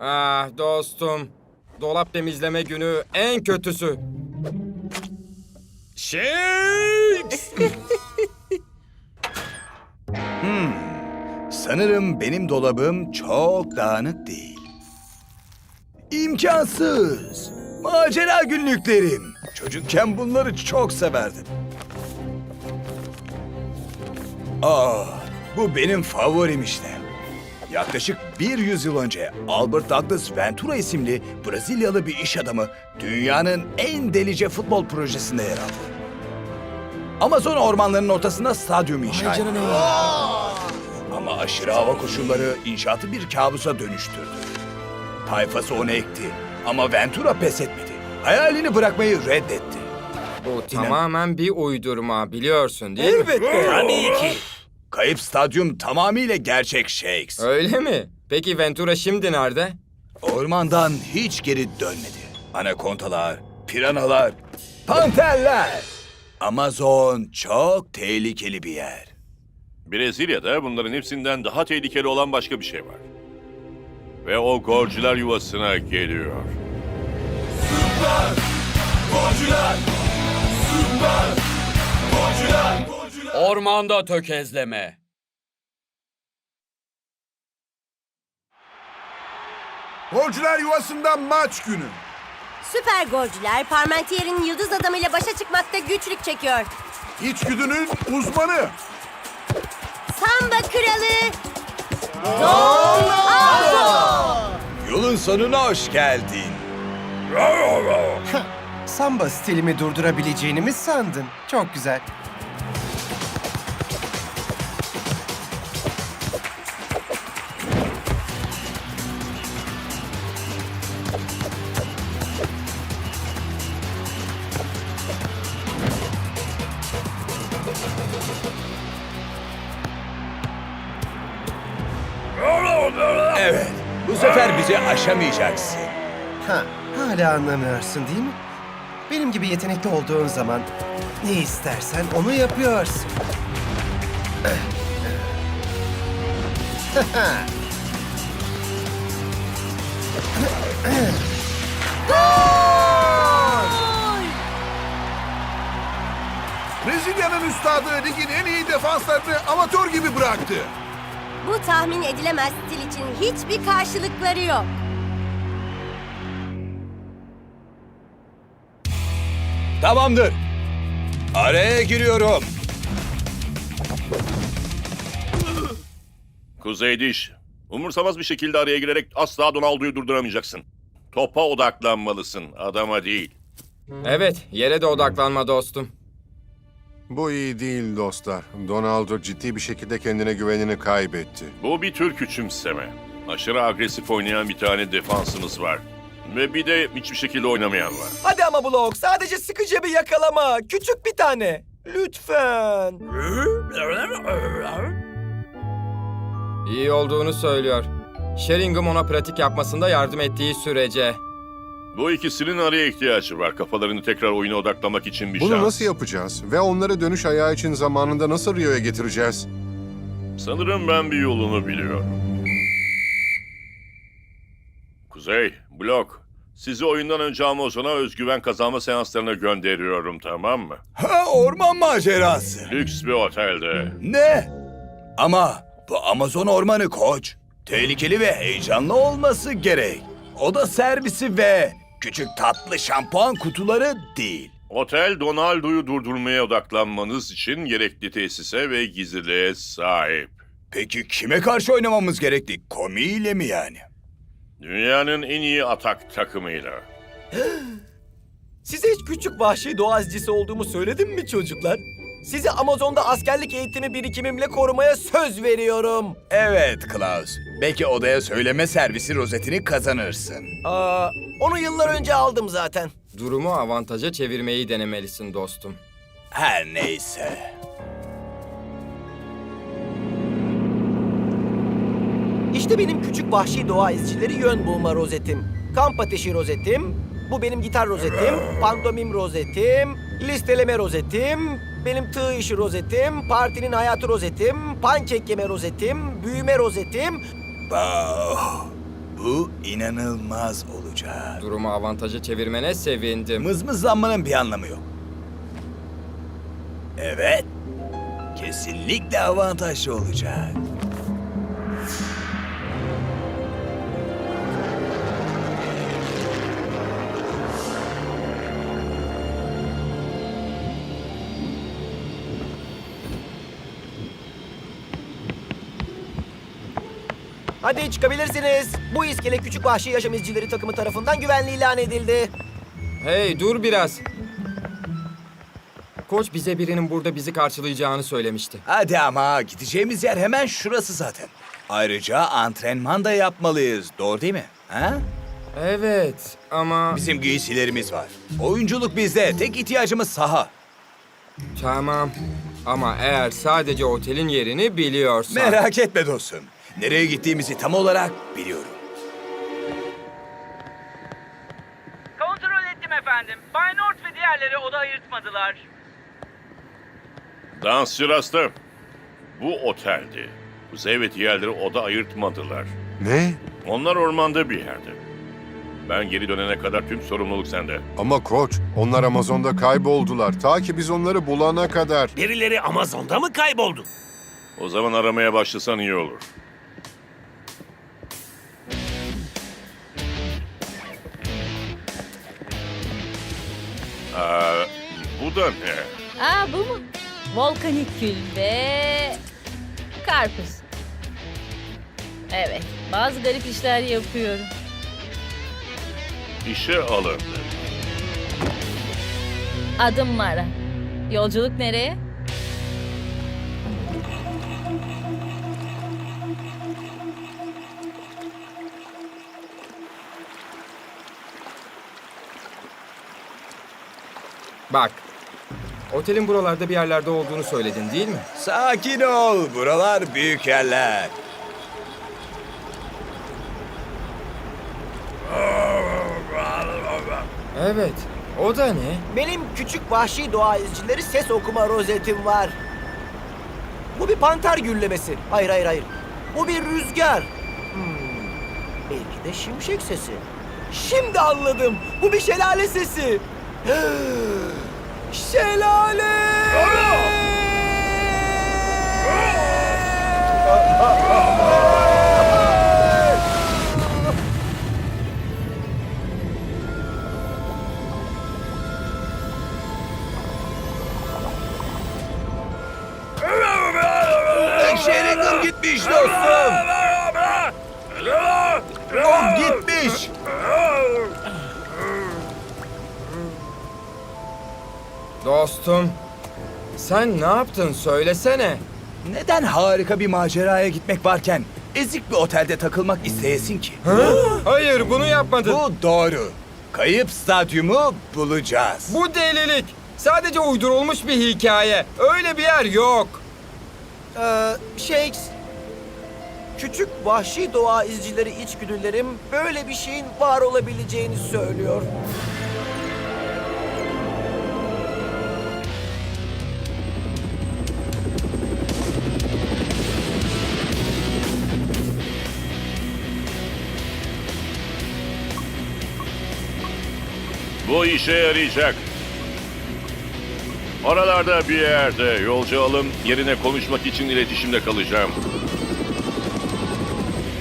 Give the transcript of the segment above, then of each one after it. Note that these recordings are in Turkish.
Ah dostum. Dolap temizleme günü en kötüsü. Shakes! Sanırım benim dolabım çok dağınık değil. İmkansız. Macera günlüklerim. Çocukken bunları çok severdim. Aa, bu benim favorim işte. Yaklaşık bir yüzyıl önce Albert Douglas Ventura isimli Brezilyalı bir iş adamı dünyanın en delice futbol projesinde yer aldı. Amazon ormanlarının ortasında stadyum inşa etti. Ama aşırı hava koşulları inşaatı bir kabusa dönüştürdü. Tayfası onu ekti ama Ventura pes etmedi. Hayalini bırakmayı reddetti. Bu tamamen bir uydurma biliyorsun değil mi? Elbette. Tabii ki. Kayıp stadyum tamamıyla gerçek Shakes. Öyle mi? Peki Ventura şimdi nerede? Ormandan hiç geri dönmedi. Anakontalar, piranalar, panterler. Amazon çok tehlikeli bir yer. Brezilya'da bunların hepsinden daha tehlikeli olan başka bir şey var. Ve o golcüler yuvasına geliyor. Ormanda tökezleme. Golcüler yuvasından maç günü. Süper golcüler Parmentier'in yıldız adamıyla başa çıkmakta güçlük çekiyor. İçgüdünün uzmanı. Samba kralı Yolun sonuna hoş geldin. Samba stilimi durdurabileceğini mi sandın? Çok güzel. Sefer bizi aşamayacaksın. Ha, hala anlamıyorsun değil mi? Benim gibi yetenekli olduğun zaman ne istersen onu yapıyorsun. Brezilya'nın üstadı ligin en iyi defanslarını amatör gibi bıraktı. bu tahmin edilemez stil için hiçbir karşılıkları yok. Tamamdır. Araya giriyorum. Kuzey Diş, umursamaz bir şekilde araya girerek asla Ronaldo'yu durduramayacaksın. Topa odaklanmalısın, adama değil. Evet, yere de odaklanma dostum. Bu iyi değil dostlar. Donaldo ciddi bir şekilde kendine güvenini kaybetti. Bu bir tür küçümseme. Aşırı agresif oynayan bir tane defansımız var. Ve bir de hiçbir şekilde oynamayan var. Hadi ama Blok sadece sıkıca bir yakalama. Küçük bir tane. Lütfen. İyi olduğunu söylüyor. Sheringham ona pratik yapmasında yardım ettiği sürece. Bu ikisinin araya ihtiyacı var. Kafalarını tekrar oyuna odaklamak için bir Bunu şans. nasıl yapacağız? Ve onları dönüş ayağı için zamanında nasıl Rio'ya getireceğiz? Sanırım ben bir yolunu biliyorum. Kuzey, Blok. Sizi oyundan önce Amazon'a özgüven kazanma seanslarına gönderiyorum tamam mı? Ha, orman macerası. Lüks bir otelde. Ne? Ama bu Amazon ormanı koç. Tehlikeli ve heyecanlı olması gerek. O da servisi ve küçük tatlı şampuan kutuları değil. Otel Donaldo'yu durdurmaya odaklanmanız için gerekli tesise ve gizliliğe sahip. Peki kime karşı oynamamız gerekli? Komiyle mi yani? Dünyanın en iyi atak takımıyla. Size hiç küçük vahşi doğa izcisi olduğumu söyledim mi çocuklar? Sizi Amazon'da askerlik eğitimi birikimimle korumaya söz veriyorum. Evet Klaus. Belki odaya söyleme servisi rozetini kazanırsın. Aa, onu yıllar önce aldım zaten. Durumu avantaja çevirmeyi denemelisin dostum. Her neyse. İşte benim küçük vahşi doğa izcileri yön bulma rozetim. Kamp ateşi rozetim. Bu benim gitar rozetim. Pantomim rozetim. Listeleme rozetim. Benim tığ işi rozetim. Partinin hayatı rozetim. Pankek yeme rozetim. Büyüme rozetim. Bah. Bu inanılmaz olacak. Durumu avantaja çevirmene sevindim. Mızmızlanmanın bir anlamı yok. Evet. Kesinlikle avantajlı olacak. Hadi çıkabilirsiniz. Bu iskele küçük vahşi yaşam izcileri takımı tarafından güvenli ilan edildi. Hey dur biraz. Koç bize birinin burada bizi karşılayacağını söylemişti. Hadi ama gideceğimiz yer hemen şurası zaten. Ayrıca antrenman da yapmalıyız. Doğru değil mi? Ha? Evet ama... Bizim giysilerimiz var. Oyunculuk bizde. Tek ihtiyacımız saha. Tamam. Ama eğer sadece otelin yerini biliyorsan... Merak etme dostum. Nereye gittiğimizi tam olarak biliyorum. Kontrol ettim efendim. Bay North ve diğerleri oda ayırtmadılar. Dansçı rastı. Bu oteldi. Kuzey ve diğerleri oda ayırtmadılar. Ne? Onlar ormanda bir yerde. Ben geri dönene kadar tüm sorumluluk sende. Ama koç, onlar Amazon'da kayboldular. Ta ki biz onları bulana kadar. Birileri Amazon'da mı kayboldu? O zaman aramaya başlasan iyi olur. Aa, bu da ne? Aa bu mu? Volkanik kül ve karpuz. Evet, bazı garip işler yapıyorum. İşe alındı. Adım Mara. Yolculuk nereye? Bak. Otelin buralarda bir yerlerde olduğunu söyledin değil mi? Sakin ol. Buralar büyük yerler. Evet. O da ne? Benim küçük vahşi doğa izcileri ses okuma rozetim var. Bu bir panter güllemesi. Hayır hayır hayır. Bu bir rüzgar. Hmm, Belki de şimşek sesi. Şimdi anladım. Bu bir şelale sesi. şelale! Sheringham Sen ne yaptın söylesene. Neden harika bir maceraya gitmek varken ezik bir otelde takılmak isteyesin ki? Hayır bunu yapmadın. Bu doğru. Kayıp stadyumu bulacağız. Bu delilik. Sadece uydurulmuş bir hikaye. Öyle bir yer yok. Ee, Shakes. Küçük vahşi doğa izcileri içgüdülerim böyle bir şeyin var olabileceğini söylüyor. Bu işe yarayacak. Oralarda bir yerde yolcu alım yerine konuşmak için iletişimde kalacağım.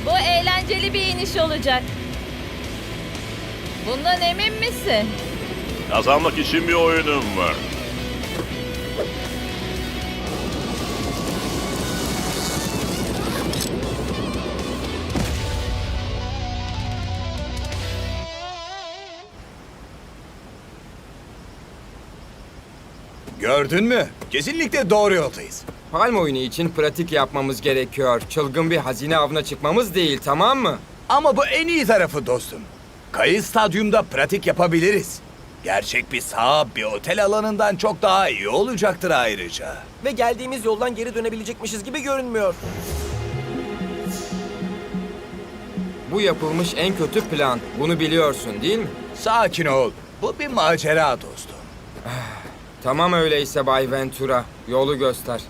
Bu eğlenceli bir iniş olacak. Bundan emin misin? Kazanmak için bir oyunum var. Gördün mü? Kesinlikle doğru yoldayız. Palm oyunu için pratik yapmamız gerekiyor. Çılgın bir hazine avına çıkmamız değil tamam mı? Ama bu en iyi tarafı dostum. Kayı stadyumda pratik yapabiliriz. Gerçek bir saha bir otel alanından çok daha iyi olacaktır ayrıca. Ve geldiğimiz yoldan geri dönebilecekmişiz gibi görünmüyor. Bu yapılmış en kötü plan. Bunu biliyorsun değil mi? Sakin ol. Bu bir macera dostum. Tamam öyleyse Bay Ventura. Yolu göster.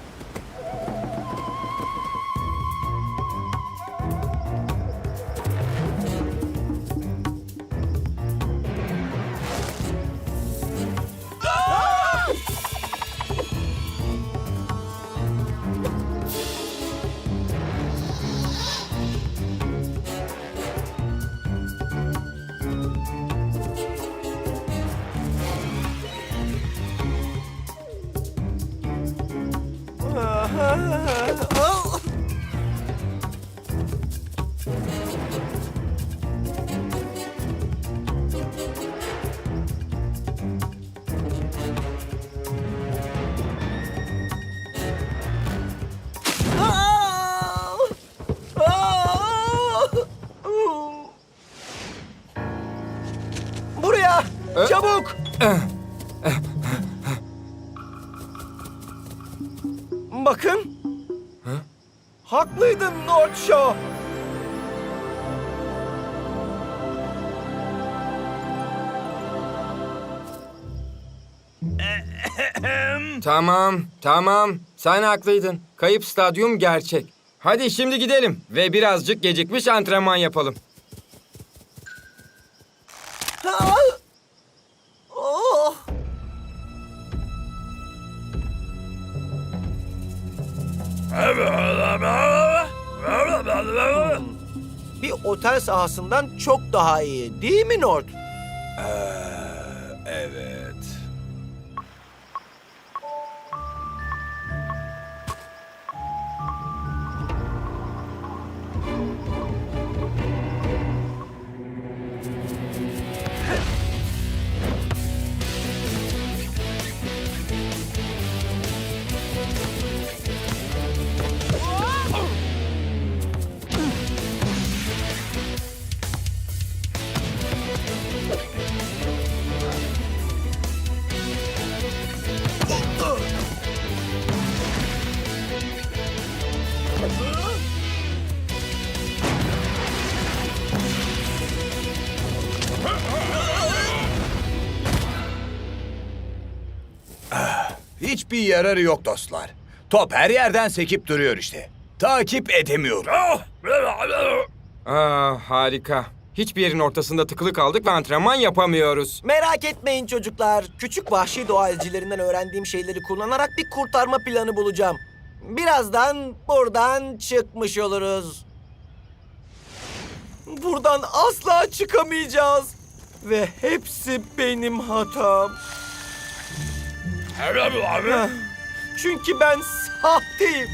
Bakın. Haklıydın North Shore. Tamam, tamam. Sen haklıydın. Kayıp stadyum gerçek. Hadi şimdi gidelim ve birazcık gecikmiş antrenman yapalım. Otel sahasından çok daha iyi değil mi Nord? Evet. Hiçbir yararı yok dostlar. Top her yerden sekip duruyor işte. Takip edemiyorum. Aa, harika. Hiçbir yerin ortasında tıkılı kaldık ve antrenman yapamıyoruz. Merak etmeyin çocuklar. Küçük vahşi doğa izcilerinden öğrendiğim şeyleri kullanarak bir kurtarma planı bulacağım. Birazdan buradan çıkmış oluruz. Buradan asla çıkamayacağız. Ve hepsi benim hatam. Heh, Çünkü ben sahteyim.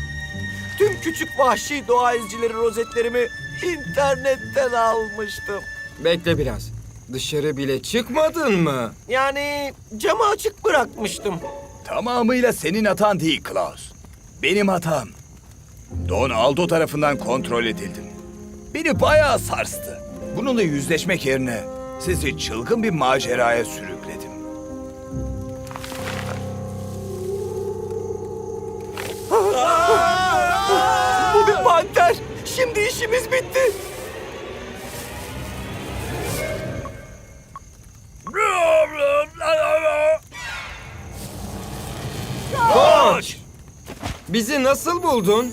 Tüm küçük vahşi doğa izcileri rozetlerimi internetten almıştım. Bekle biraz. Dışarı bile çıkmadın mı? Yani camı açık bırakmıştım. Tamamıyla senin hatan değil Klaus. Benim hatam. Don Aldo tarafından kontrol edildim. Beni bayağı sarstı. Bununla yüzleşmek yerine sizi çılgın bir maceraya sürükledim. Bu bir panter. Şimdi işimiz bitti. Bizi nasıl buldun?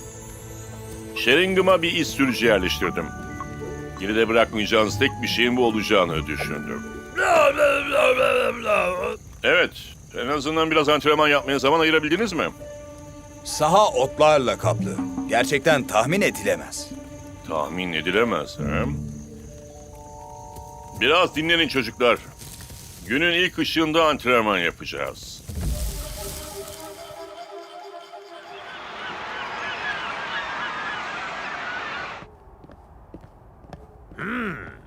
Sheringham'a bir iz sürücü yerleştirdim. Geride bırakmayacağınız tek bir şeyin bu olacağını düşündüm. Evet, en azından biraz antrenman yapmaya zaman ayırabildiniz mi? Saha otlarla kaplı. Gerçekten tahmin edilemez. Tahmin edilemez. He? Biraz dinlenin çocuklar. Günün ilk ışığında antrenman yapacağız.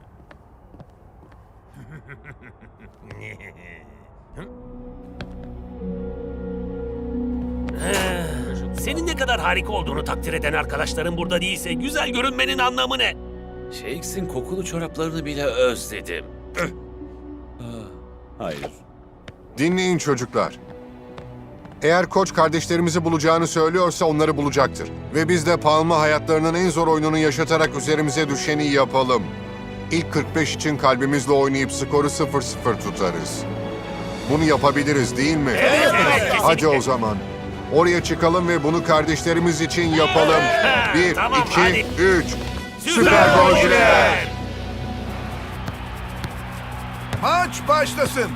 Senin ne kadar harika olduğunu takdir eden arkadaşların burada değilse güzel görünmenin anlamı ne? Shakes'in kokulu çoraplarını bile özledim. Hayır. Dinleyin çocuklar. Eğer koç kardeşlerimizi bulacağını söylüyorsa onları bulacaktır. Ve biz de Palma hayatlarının en zor oyununu yaşatarak üzerimize düşeni yapalım. İlk 45 için kalbimizle oynayıp skoru 0-0 tutarız. Bunu yapabiliriz değil mi? Hadi o zaman. Oraya çıkalım ve bunu kardeşlerimiz için yapalım. Bir, Tamam, iki, hadi. üç. Süper golcüler! Maç başlasın.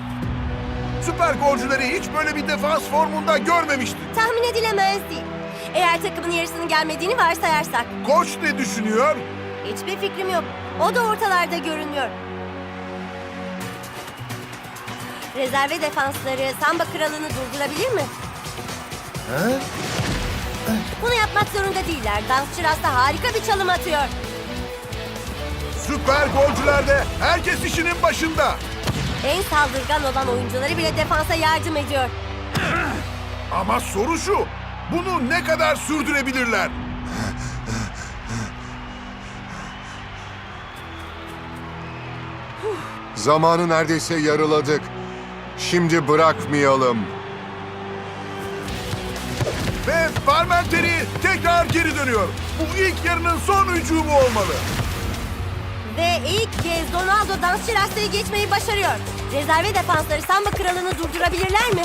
Süper golcüleri hiç böyle bir defans formunda görmemiştim. Tahmin edilemez değil. Eğer takımın yarısının gelmediğini varsayarsak. Koç ne düşünüyor? Hiçbir fikrim yok. O da ortalarda görünmüyor. Rezerve defansları Samba kralını durdurabilir mi? Ha? Bunu yapmak zorunda değiller. Dansçı Rasta harika bir çalım atıyor. Süper golcülerde herkes işinin başında. En saldırgan olan oyuncuları bile defansa yardım ediyor. Ama soru şu. Bunu ne kadar sürdürebilirler? Zamanı neredeyse yarıladık. Şimdi bırakmayalım. Ve Parmenteri tekrar geri dönüyor. Bu ilk yarının son hücumu olmalı. Ve ilk kez Ronaldo dansçı Rasta'yı geçmeyi başarıyor. Rezerve defansları Samba kralını durdurabilirler mi?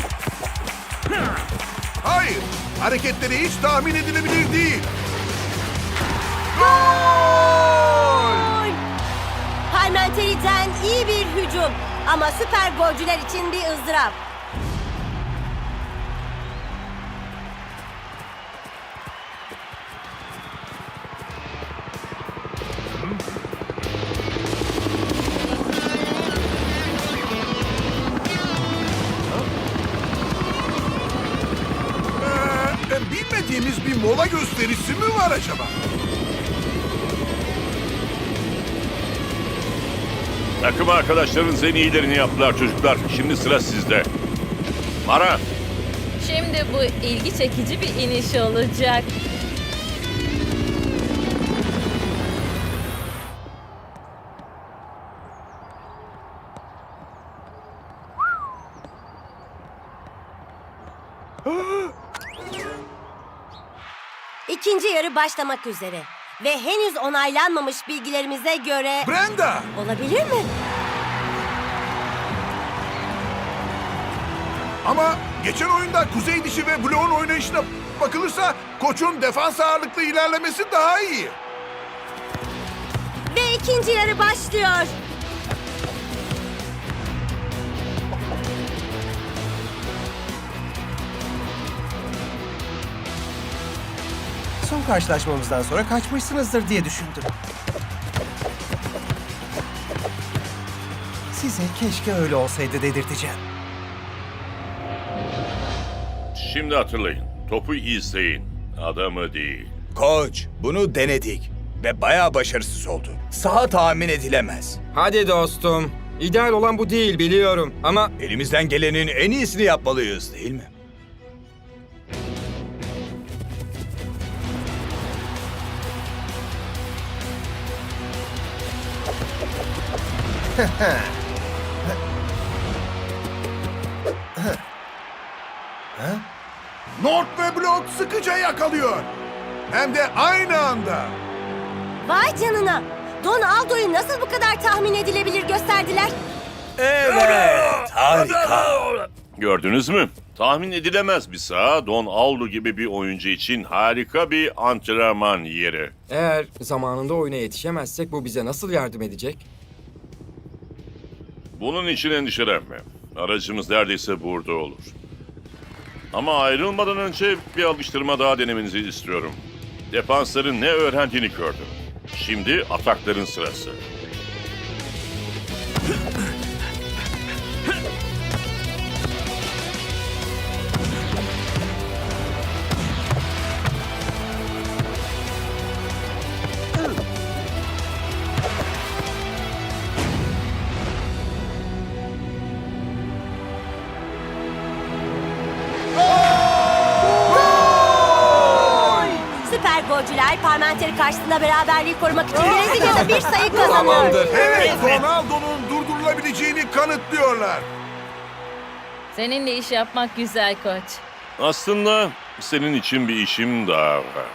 Hayır, hareketleri hiç tahmin edilebilir değil. Gol! Parmenteri'den iyi bir hücum. Ama süper golcüler için bir ızdırap. Gösterisi mi var acaba? Takım arkadaşlarınız en iyilerini yaptılar çocuklar. Şimdi sıra sizde. Mara, Şimdi bu ilgi çekici bir iniş olacak. Başlamak üzere. Ve henüz onaylanmamış bilgilerimize göre... Brenda! Olabilir mi? Ama geçen oyunda Kuzey Dişi ve Bloğun oynayışına bakılırsa koçun defans ağırlıklı ilerlemesi daha iyi. Ve ikinci yarı başlıyor. Karşılaşmamızdan sonra kaçmışsınızdır diye düşündüm. Size keşke öyle olsaydı dedirteceğim. şimdi hatırlayın. Topu izleyin. Adamı değil. Koç, bunu denedik ve bayağı başarısız oldu. Saha tahmin edilemez. Hadi dostum. İdeal olan bu değil biliyorum ama Elimizden gelenin en iyisini yapmalıyız değil mi? North ve Blok sıkıca yakalıyor. Hem de aynı anda. Vay canına. Don Aldo'yu nasıl bu kadar tahmin edilebilir gösterdiler? Evet, harika. Gördünüz mü? Tahmin edilemez bir saha Don Aldo gibi bir oyuncu için harika bir antrenman yeri. eğer zamanında oyuna yetişemezsek bu bize nasıl yardım edecek? Bunun için endişelenme. Aracımız neredeyse burada olur. Ama ayrılmadan önce bir alıştırma daha denemenizi istiyorum. Defansların ne öğrendiğini gördüm. Şimdi atakların sırası. Golcüler Parmenteri karşısında beraberliği korumak için Brezilya'da bir sayı kazanıyor. Tamamdır. Evet, Ronaldo'nun durdurulabileceğini kanıtlıyorlar. Seninle iş yapmak güzel koç. Aslında senin için bir işim daha var.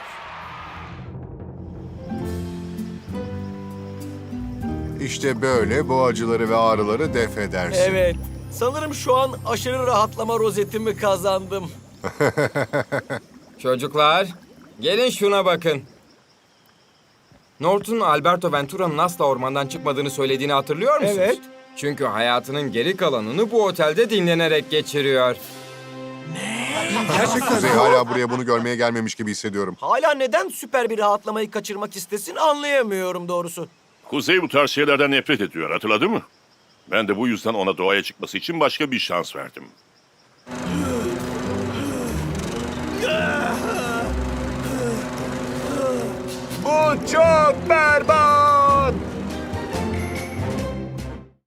İşte böyle bu acıları ve ağrıları def edersin. Evet. Sanırım şu an aşırı rahatlama rozetimi kazandım. Çocuklar, gelin şuna bakın. Norton Alberto Ventura'nın asla ormandan çıkmadığını söylediğini hatırlıyor musunuz? Evet. Çünkü hayatının geri kalanını bu otelde dinlenerek geçiriyor. Kuzey hala buraya bunu görmeye gelmemiş gibi hissediyorum. Hala neden süper bir rahatlamayı kaçırmak istesin anlayamıyorum doğrusu. Kuzey bu tarz şeylerden nefret ediyor, hatırladın mı? Ben de bu yüzden ona doğaya çıkması için başka bir şans verdim. çok berbat.